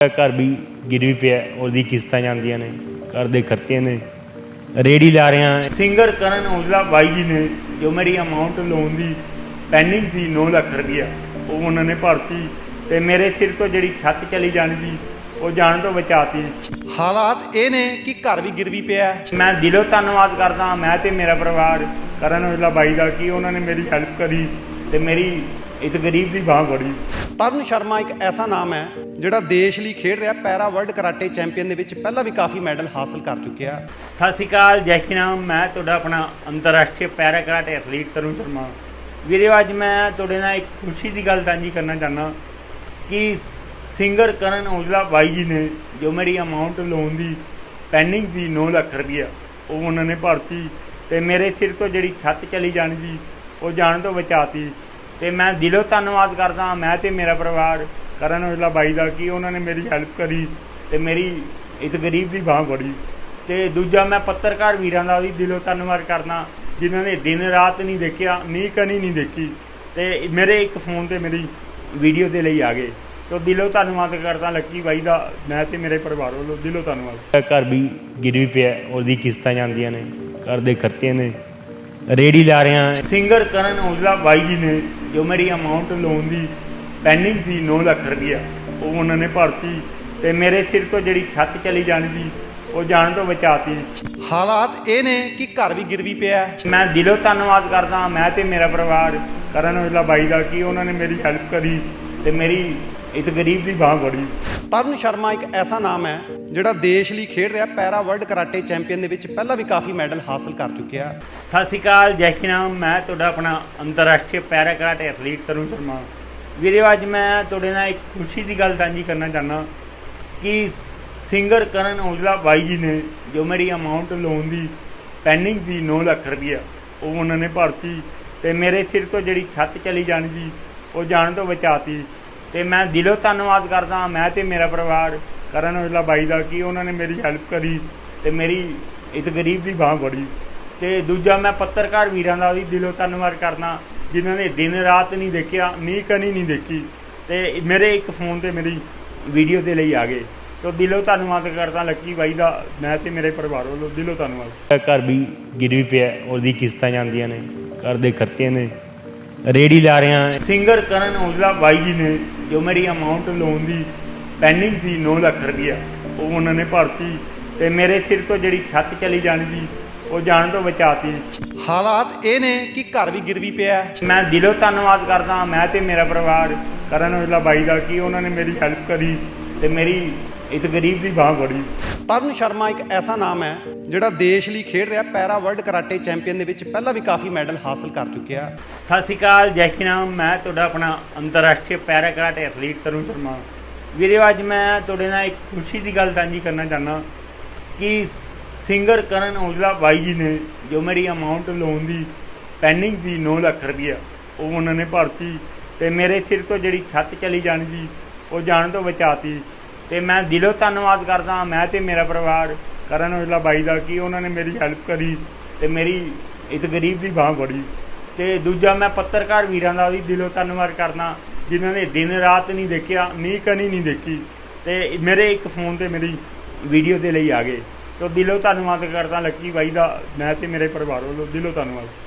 ਘਰ ਵੀ ਗਿਰਵੀ ਪਿਆ ਉਹਦੀ ਕਿਸ਼ਤਾਂ ਜਾਂਦੀਆਂ ਨੇ ਘਰ ਦੇ ਖਰਚੇ ਨੇ। ਰੇੜੀ ਲਾ ਰਿਆਂ ਸਿੰਗਰ ਕਰਨ ਔਜਲਾ ਬਾਈ ਜੀ ਨੇ ਜੋ ਮੇਰੀ ਅਮਾਉਂਟ ਲੋਨ ਦੀ ਪੈਂਡਿੰਗ ਸੀ 9 ਲੱਖ ਰੁਪਈਆ ਉਹ ਉਹਨਾਂ ਨੇ ਭਰਤੀ। ਤੇ ਮੇਰੇ ਸਿਰ ਤੋਂ ਜਿਹੜੀ ਛੱਤ ਚਲੀ ਜਾਣੀ ਸੀ ਉਹ ਜਾਣ ਤੋਂ ਬਚਾਤੀ। ਹਾਲਾਤ ਇਹ ਨੇ ਕਿ ਘਰ ਵੀ ਗਿਰਵੀ ਪਿਆ। ਮੈਂ ਦਿਲੋਂ ਧੰਨਵਾਦ ਕਰਦਾ ਮੈਂ ਤੇ ਮੇਰਾ ਪਰਿਵਾਰ ਕਰਨ ਔਜਲਾ ਬਾਈ ਦਾ ਕਿ ਉਹਨਾਂ ਨੇ ਮੇਰੀ ਹੈਲਪ ਕਰੀ ਤੇ ਮੇਰੀ ਇਸ ਗਰੀਬ ਦੀ ਬਾਹ ਫੜੀ ਤਰਨ ਸ਼ਰਮਾ ਇੱਕ ਐਸਾ ਨਾਮ ਹੈ ਜਿਹੜਾ ਦੇਸ਼ ਲਈ ਖੇਡ ਰਿਹਾ ਪੈਰਾ ਵਰਲਡ ਕਰਾਟੇ ਚੈਂਪੀਅਨ ਦੇ ਵਿੱਚ ਪਹਿਲਾਂ ਵੀ ਕਾਫੀ ਮੈਡਲ ਹਾਸਲ ਕਰ ਚੁੱਕਿਆ। ਸਤਿ ਸ਼੍ਰੀ ਅਕਾਲ ਜੈ ਸ਼੍ਰੀ ਰਾਮ। ਮੈਂ ਤੁਹਾਡਾ ਆਪਣਾ ਅੰਤਰਰਾਸ਼ਟਰੀ para karate athlete Tarun Sharma. ਵੀਰੇ ਅੱਜ ਮੈਂ ਤੁਹਾਡੇ ਨਾਲ ਇੱਕ ਖੁਸ਼ੀ ਦੀ ਗੱਲ ਸਾਂਝੀ ਕਰਨਾ ਚਾਹਨਾ ਕਿ ਸਿੰਗਰ ਕਰਨ ਔਜਲਾ ਬਾਈ ਜੀ ਨੇ ਜੋ ਮੇਰੀ ਅਮਾਉਂਟ ਲੋਨ ਦੀ ਪੈਂਡਿੰਗ ਸੀ 9 ਲੱਖ ਰੁਪਈਆ ਉਹ ਉਹਨਾਂ ਨੇ ਭਰਤੀ ਤੇ ਮੇਰੇ ਸਿਰ ਤੋਂ ਜਿਹੜੀ ਛੱਤ ਚਲੀ ਜਾਣੀ ਸੀ ਉਹ ਜਾਣ ਤੋਂ ਬਚਾਤੀ। ਤੇ ਮੈਂ ਦਿਲੋਂ ਧੰਨਵਾਦ ਕਰਦਾ ਮੈਂ ਤੇ ਮੇਰਾ ਪਰਿਵਾਰ ਕਰਨ ਔਜਲਾ ਬਾਈ ਦਾ ਕਿ ਉਹਨਾਂ ਨੇ ਮੇਰੀ ਹੈਲਪ ਕਰੀ ਤੇ ਮੇਰੀ ਇਸ ਗਰੀਬ ਦੀ ਬਾਹ ਫੜੀ। ਤੇ ਦੂਜਾ ਮੈਂ ਪੱਤਰਕਾਰ ਵੀਰਾਂ ਦਾ ਵੀ ਦਿਲੋਂ ਧੰਨਵਾਦ ਕਰਦਾ ਜਿਨ੍ਹਾਂ ਨੇ ਦਿਨ ਰਾਤ ਨਹੀਂ ਦੇਖਿਆ ਨੀਂਹ ਕਣੀ ਨਹੀਂ ਦੇਖੀ ਤੇ ਮੇਰੇ ਇੱਕ ਫੋਨ ਤੇ ਮੇਰੀ ਵੀਡੀਓ ਦੇ ਲਈ ਆ ਗਏ। ਤੋ ਦਿਲੋਂ ਧੰਨਵਾਦ ਕਰਦਾ ਲੱਕੀ ਬਾਈ ਦਾ ਮੈਂ ਤੇ ਮੇਰੇ ਪਰਿਵਾਰ ਵੱਲੋਂ ਦਿਲੋਂ ਧੰਨਵਾਦ। ਘਰ ਵੀ ਗਿਰਵੀ ਪਿਆ ਉਹਦੀ ਕਿਸ਼ਤਾਂ ਜਾਂਦੀਆਂ ਨੇ ਘਰ ਦੇ ਖਰਚੇ ਨੇ ਰੇੜੀ ਲਾ ਰਿਆਂ ਸਿੰਗਰ ਕਰਨ ਔਜਲਾ ਬਾਈ ਜੀ ਨੇ ਜੋ ਮੇਰੀ ਅਮਾਉਂਟ ਲੋਨ ਦੀ ਪੈਂਡਿੰਗ ਸੀ 9 ਲੱਖ ਰੁਪਈਆ ਉਹ ਉਹਨਾਂ ਨੇ ਭਰਤੀ ਤੇ ਮੇਰੇ ਸਿਰ ਤੋਂ ਜਿਹੜੀ ਛੱਤ ਚਲੀ ਜਾਣੀ ਸੀ ਉਹ ਜਾਣ ਤੋਂ ਬਚਾਤੀ ਹਾਲਾਤ ਇਹ ਨੇ ਕਿ ਘਰ ਵੀ ਗਿਰਵੀ ਪਿਆ। ਮੈਂ ਦਿਲੋਂ ਧੰਨਵਾਦ ਕਰਦਾ ਮੈਂ ਤੇ ਮੇਰਾ ਪਰਿਵਾਰ ਕਰਨ ਔਜਲਾ ਬਾਈ ਦਾ ਕਿ ਉਹਨਾਂ ਨੇ ਮੇਰੀ ਹੈਲਪ ਕਰੀ ਤੇ ਮੇਰੀ ਇਸ ਗਰੀਬ ਦੀ ਬਾਹ ਫੜੀ ਤਰਨ ਸ਼ਰਮਾ ਇੱਕ ਐਸਾ ਨਾਮ ਹੈ ਜਿਹੜਾ ਦੇਸ਼ ਲਈ ਖੇਡ ਰਿਹਾ ਪੈਰਾ ਵਰਲਡ ਕਰਾਟੇ ਚੈਂਪੀਅਨ ਦੇ ਵਿੱਚ ਪਹਿਲਾਂ ਵੀ ਕਾਫੀ ਮੈਡਲ ਹਾਸਲ ਕਰ ਚੁੱਕਿਆ। ਸਤਿ ਸ਼੍ਰੀ ਅਕਾਲ, ਜੈ ਸ਼੍ਰੀ ਰਾਮ। ਮੈਂ ਤੁਹਾਡਾ ਆਪਣਾ ਅੰਤਰਰਾਸ਼ਟਰੀ para karate athlete Tarun Sharma. ਵੀਰੇ, ਅੱਜ ਮੈਂ ਤੁਹਾਡੇ ਨਾਲ ਇੱਕ ਖੁਸ਼ੀ ਦੀ ਗੱਲ ਸਾਂਝੀ ਕਰਨਾ ਚਾਹੁੰਦਾ ਕਿ ਸਿੰਗਰ ਕਰਨ ਔਜਲਾ ਬਾਈ ਜੀ ਨੇ ਜੋ ਮੇਰੀ ਅਮਾਉਂਟ ਲੋਨ ਦੀ ਪੈਂਡਿੰਗ ਸੀ 9 ਲੱਖ ਰੁਪਈਆ, ਉਹ ਉਹਨਾਂ ਨੇ ਭਰਤੀ ਤੇ ਮੇਰੇ ਸਿਰ ਤੋਂ ਜਿਹੜੀ ਛੱਤ ਚਲੀ ਜਾਣੀ ਸੀ ਉਹ ਜਾਣ ਤੋਂ ਬਚਾਤੀ। ਤੇ ਮੈਂ ਦਿਲੋਂ ਧੰਨਵਾਦ ਕਰਦਾ ਮੈਂ ਤੇ ਮੇਰਾ ਪਰਿਵਾਰ ਕਰਨ ਔਜਲਾ ਬਾਈ ਦਾ ਕਿ ਉਹਨਾਂ ਨੇ ਮੇਰੀ ਹੈਲਪ ਕਰੀ ਤੇ ਮੇਰੀ ਇਸ ਗਰੀਬ ਦੀ ਬਾਹ ਫੜੀ। ਤੇ ਦੂਜਾ ਮੈਂ ਪੱਤਰਕਾਰ ਵੀਰਾਂ ਦਾ ਵੀ ਦਿਲੋਂ ਧੰਨਵਾਦ ਕਰਦਾ ਜਿਨ੍ਹਾਂ ਨੇ ਦਿਨ ਰਾਤ ਨਹੀਂ ਦੇਖਿਆ ਨੀਂਹ ਕਣੀ ਨਹੀਂ ਦੇਖੀ ਤੇ ਮੇਰੇ ਇੱਕ ਫੋਨ ਤੇ ਮੇਰੀ ਵੀਡੀਓ ਦੇ ਲਈ ਆ ਗਏ। ਤੋ ਦਿਲੋਂ ਧੰਨਵਾਦ ਕਰਦਾ ਲੱਕੀ ਬਾਈ ਦਾ ਮੈਂ ਤੇ ਮੇਰੇ ਪਰਿਵਾਰ ਵੱਲੋਂ ਦਿਲੋਂ ਧੰਨਵਾਦ। ਘਰ ਵੀ ਗਿਰਵੀ ਪਿਆ ਉਹਦੀ ਕਿਸ਼ਤਾਂ ਜਾਂਦੀਆਂ ਨੇ ਘਰ ਦੇ ਖਰਚੇ ਨੇ ਰੇੜੀ ਲਾ ਰਿਆਂ ਸਿੰਗਰ ਕਰਨ ਔਜਲਾ ਬਾਈ ਜੀ ਨੇ ਜੋ ਮੇਰੀ ਅਮਾਉਂਟ ਲੋਨ ਦੀ ਪੈਂਡਿੰਗ ਸੀ 9 ਲੱਖ ਰੁਪਈਆ ਉਹ ਉਹਨਾਂ ਨੇ ਭਰਤੀ ਤੇ ਮੇਰੇ ਸਿਰ ਤੋਂ ਜਿਹੜੀ ਛੱਤ ਚਲੀ ਜਾਣੀ ਸੀ ਉਹ ਜਾਣ ਤੋਂ ਬਚਾਤੀ ਹਾਲਾਤ ਇਹ ਨੇ ਕਿ ਘਰ ਵੀ ਗਿਰਵੀ ਪਿਆ। ਮੈਂ ਦਿਲੋਂ ਧੰਨਵਾਦ ਕਰਦਾ ਮੈਂ ਤੇ ਮੇਰਾ ਪਰਿਵਾਰ ਕਰਨ ਔਜਲਾ ਬਾਈ ਦਾ ਕਿ ਉਹਨਾਂ ਨੇ ਮੇਰੀ ਹੈਲਪ ਕਰੀ ਤੇ ਮੇਰੀ ਇਸ ਗਰੀਬ ਦੀ ਬਾਹ ਫੜੀ ਤਰਨ ਸ਼ਰਮਾ ਇੱਕ ਐਸਾ ਨਾਮ ਹੈ ਜਿਹੜਾ ਦੇਸ਼ ਲਈ ਖੇਡ ਰਿਹਾ, ਪੈਰਾ ਵਰਲਡ ਕਰਾਟੇ ਚੈਂਪੀਅਨ ਦੇ ਵਿੱਚ ਪਹਿਲਾਂ ਵੀ ਕਾਫੀ ਮੈਡਲ ਹਾਸਲ ਕਰ ਚੁੱਕਿਆ। ਸਤਿ ਸ਼੍ਰੀ ਅਕਾਲ, ਜੈ ਸ਼੍ਰੀ ਰਾਮ। ਮੈਂ ਤੁਹਾਡਾ ਆਪਣਾ ਅੰਤਰਰਾਸ਼ਟਰੀ para karate athlete Tarun Sharma. ਵੀਰੇ, ਅੱਜ ਮੈਂ ਤੁਹਾਡੇ ਨਾਲ ਇੱਕ ਖੁਸ਼ੀ ਦੀ ਗੱਲ ਸਾਂਝੀ ਕਰਨਾ ਚਾਹੁੰਦਾ ਕਿ ਸਿੰਗਰ ਕਰਨ ਔਜਲਾ ਬਾਈ ਜੀ ਨੇ ਜੋ ਮੇਰੀ ਅਮਾਉਂਟ ਲੋਨ ਦੀ ਪੈਂਡਿੰਗ ਸੀ 9 ਲੱਖ ਰੁਪਈਆ, ਉਹ ਉਹਨਾਂ ਨੇ ਭਰਤੀ ਤੇ ਮੇਰੇ ਸਿਰ ਤੋਂ ਜਿਹੜੀ ਛੱਤ ਚਲੀ ਜਾਣੀ ਸੀ ਉਹ ਜਾਣ ਤੋਂ ਬਚਾਤੀ। ਤੇ ਮੈਂ ਦਿਲੋਂ ਧੰਨਵਾਦ ਕਰਦਾ ਮੈਂ ਤੇ ਮੇਰਾ ਪਰਿਵਾਰ, ਕਰਨ ਔਜਲਾ ਬਾਈ ਦਾ, ਕਿ ਉਹਨਾਂ ਨੇ ਮੇਰੀ ਹੈਲਪ ਕਰੀ ਤੇ ਮੇਰੀ ਇਸ ਗਰੀਬ ਦੀ ਬਾਹ ਫੜੀ। ਤੇ ਦੂਜਾ ਮੈਂ ਪੱਤਰਕਾਰ ਵੀਰਾਂ ਦਾ ਵੀ ਦਿਲੋਂ ਧੰਨਵਾਦ ਕਰਦਾ, ਜਿਨ੍ਹਾਂ ਨੇ ਦਿਨ ਰਾਤ ਨਹੀਂ ਦੇਖਿਆ, ਮੀਂਹ ਕਣੀ ਨਹੀਂ ਦੇਖੀ ਤੇ ਮੇਰੇ ਇੱਕ ਫੋਨ ਤੇ ਮੇਰੀ ਵੀਡੀਓ ਦੇ ਲਈ ਆ ਗਏ। ਤੋ ਦਿਲੋਂ ਧੰਨਵਾਦ ਕਰਦਾ ਲੱਕੀ ਬਾਈ ਦਾ, ਮੈਂ ਤੇ ਮੇਰੇ ਪਰਿਵਾਰ ਵੱਲੋਂ ਦਿਲੋਂ ਧੰਨਵਾਦ।